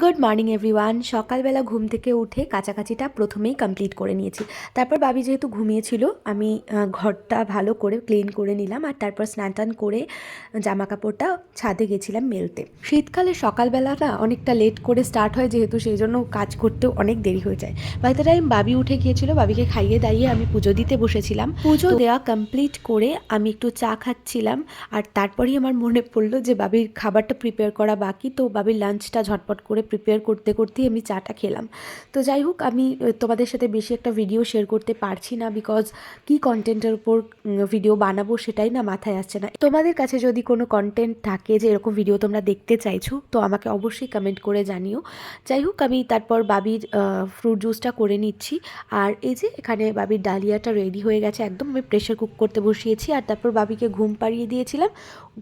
Good morning everyone সকালবেলা ঘুম থেকে উঠে কাছাকাছিটা প্রথমেই কমপ্লিট করে নিয়েছি। তারপর বাবি যেহেতু ঘুমিয়েছিল আমি ঘরটা ভালো করে ক্লিন করে নিলাম আর তারপর স্নান টান করে জামা কাপড়টা ছাদে গেছিলাম মেলতে। শীতকালে সকালবেলাটা অনেকটা লেট করে স্টার্ট হয় যেহেতু সেই জন্য কাজ করতেও অনেক দেরি হয়ে যায়। বাই দ্য টাইম বাবি উঠে গিয়েছিল বাবিকে খাইয়ে দাইয়ে আমি পুজো দিতে বসেছিলাম। পুজো দেওয়া কমপ্লিট করে আমি একটু চা খাচ্ছিলাম আর তারপরেই আমার মনে পড়ল যে বাবির খাবারটা প্রিপেয়ার করা বাকি তো বাবির লাঞ্চটা ঝটপট করে প্রিপেয়ার করতে করতেই আমি চাটা খেলাম। তো যাই হোক আমি তোমাদের সাথে বেশি একটা ভিডিও শেয়ার করতে পারছি না বিকজ কি কন্টেন্টের উপর ভিডিও বানাবো সেটাই না মাথায় আসছে না। তোমাদের কাছে যদি কোনো কন্টেন্ট থাকে যে এরকম ভিডিও তোমরা দেখতে চাইছো, তো আমাকে অবশ্যই কমেন্ট করে জানিও। যাই হোক আমি তারপর বাবির ফ্রুট জুসটা করে নিচ্ছি। আর এই যে এখানে বাবির ডালিয়াটা রেডি হয়ে গেছে, একদম আমি প্রেশার কুক করতে বসিয়েছি। আর তারপর বাবিকে ঘুম পাড়িয়ে দিয়েছিলাম।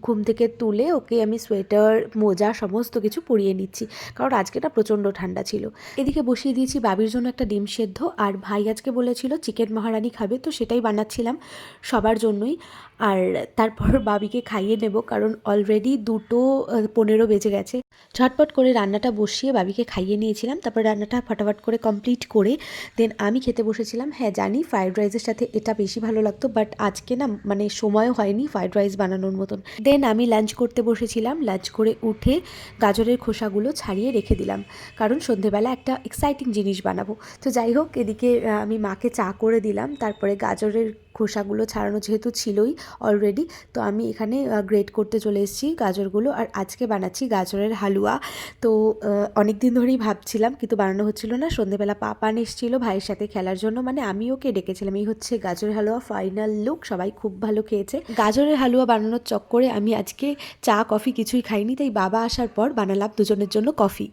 ঘুম থেকে তুলে ওকে আমি সোয়েটার মোজা, সমস্ত কিছু পরিয়ে নিচ্ছি। কারণ আজকে না প্রচণ্ড ঠান্ডা ছিল। এদিকে বসিয়ে দিয়েছি বাবির জন্য একটা ডিম সেদ্ধ, আর ভাই আজকে বলেছিল চিকেন মহারানি খাবে, তো সেটাই বানাচ্ছিলাম সবার জন্যই। আর তারপর বাবিকে খাইয়ে নেব, কারণ অলরেডি দুটো পনেরো বেজে গেছে। ঝটপট করে রান্নাটা বসিয়ে বাবিকে খাইয়ে নিয়েছিলাম, তারপর রান্নাটা ফটাফট করে কমপ্লিট করে দেন আমি খেতে বসেছিলাম হ্যাঁ জানি ফ্রাইড রাইসের সাথে এটা বেশি ভালো লাগতো বাট আজকে না মানে সময়ও হয়নি ফ্রাইড রাইস বানানোর মতন। দেন আমি লাঞ্চ করতে বসেছিলাম লাঞ্চ করে উঠে গাজরের খোসাগুলো ছাড়িয়ে রেখে দিলাম। কারণ সন্ধেবেলা একটা এক্সাইটিং জিনিস বানাবো। তো যাই হোক, এদিকে আমি মাকে চা করে দিলাম। তারপরে গাজরের খোসাগুলো ছাড়ানো যেহেতু ছিলই অলরেডি তো আমি এখানে গ্রেট করতে চলে এসেছি গাজরগুলো আর আজকে বানাচ্ছি গাজরের হালুয়া। তো অনেক দিন ধরেই ভাবছিলাম কিন্তু বানানো হচ্ছিল না, সন্ধেবেলা পাপান এসেছিল ভাইয়ের সাথে খেলার জন্য মানে আমি ওকে ডেকেছিলাম। এই হচ্ছে গাজরের হালুয়া ফাইনাল লুক সবাই খুব ভালো খেয়েছে। গাজরের হালুয়া বানানোর চক্করে আমি আজকে চা, কফি কিছুই খাইনি, তাই বাবা আসার পর বানালাম দুজনের জন্য কফি।